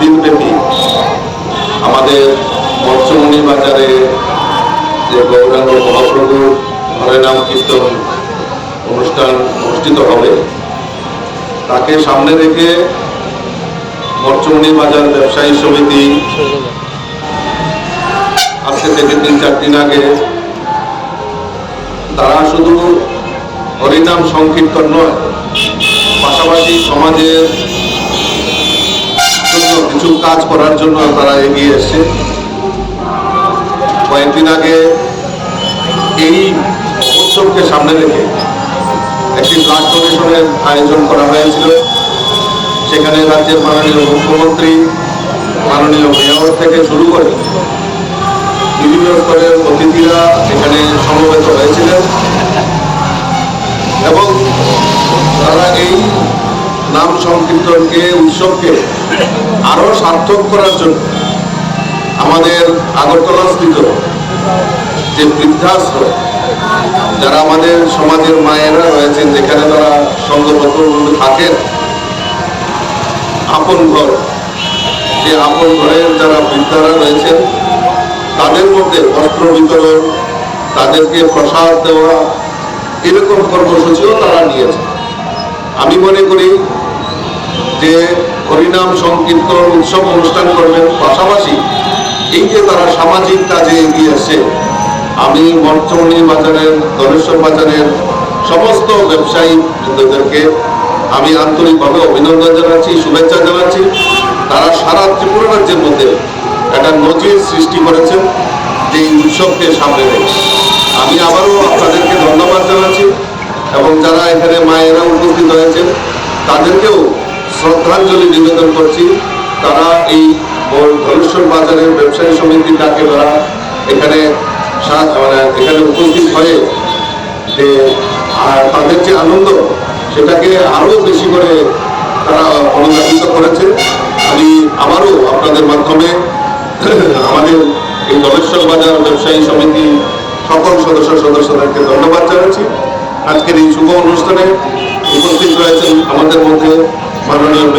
দিন ব্যাপী আমাদের মৎস্যমণি বাজারে যে গৌরাঙ্গ মহাপ্রভুর হরেনাম কীর্তন অনুষ্ঠান অনুষ্ঠিত হবে, তাকে সামনে রেখে মৎস্যমণি বাজার ব্যবসায়ী সমিতি আজকে থেকে তিন চার দিন আগে তারা শুধু হরিনাম সংকীর্তন নয়, পাশাপাশি সমাজের কিছু কাজ করার জন্য তারা এগিয়ে এসছে। কয়েকদিন আগে এই উৎসবকে সামনে রেখে একটি ব্লাড ডোনেশনের আয়োজন করা হয়েছিল। সেখানে রাজ্যের মাননীয় মুখ্যমন্ত্রী, মাননীয় মেয়র থেকে শুরু করে বিভিন্ন স্তরের অতিথিরা এখানে সমবেত হয়েছিলেন। এবং তারা এই নাম সংকীর্তনকে, উৎসবকে আরও সার্থক করার জন্য আমাদের আগরতলা স্থিত যে বৃদ্ধাশ্রম, যারা আমাদের সমাজের মায়েরা রয়েছেন, যেখানে তারা সঙ্গবদ্ধ থাকেন, আপন ঘর, যে আপন ঘরের যারা বৃদ্ধারা রয়েছেন, তাদের মধ্যে বস্ত্র বিতরণ, তাদেরকে প্রসাদ দেওয়া, এরকম কর্মসূচিও তারা নিয়েছে আমি মনে করি যে হরিনাম সংকীর্তন উৎসব অনুষ্ঠান করবেন পাশাপাশি এই যে তারা সামাজিক কাজে এগিয়ে আসছে আমি মর্চমণি বাজারের, ধনেশ্বর বাজারের সমস্ত ব্যবসায়ী বৃন্দদেরকে আমি আন্তরিকভাবে অভিনন্দন জানাচ্ছি, শুভেচ্ছা জানাচ্ছি। তারা সারা ত্রিপুরা রাজ্যের মধ্যে একটা নজির সৃষ্টি করেছেন যে এই উৎসবকে সামনে রেখে। আমি আবারও আপনাদেরকে ধন্যবাদ জানাচ্ছি এবং যারা এখানে মায়েরা তাদেরকেও শ্রদ্ধাঞ্জলি নিবেদন করছি। তারা এই ধলেশ্বর বাজারের ব্যবসায়ী সমিতির ডাকে তারা এখানে মানে এখানে উপস্থিত হয়ে যে, আর তাদের যে আনন্দ, সেটাকে আরও বেশি করে তারা অনুদানিত করেছে। আমি আবারও আপনাদের মাধ্যমে আমাদের এই দলেশ্বর বাজার ব্যবসায়ী সমিতি সকল সদস্য সদস্যদেরকে ধন্যবাদ জানাচ্ছি। আজকের এই শুভ অনুষ্ঠানে উপস্থিত রয়েছেন আমাদের মধ্যে মাননীয়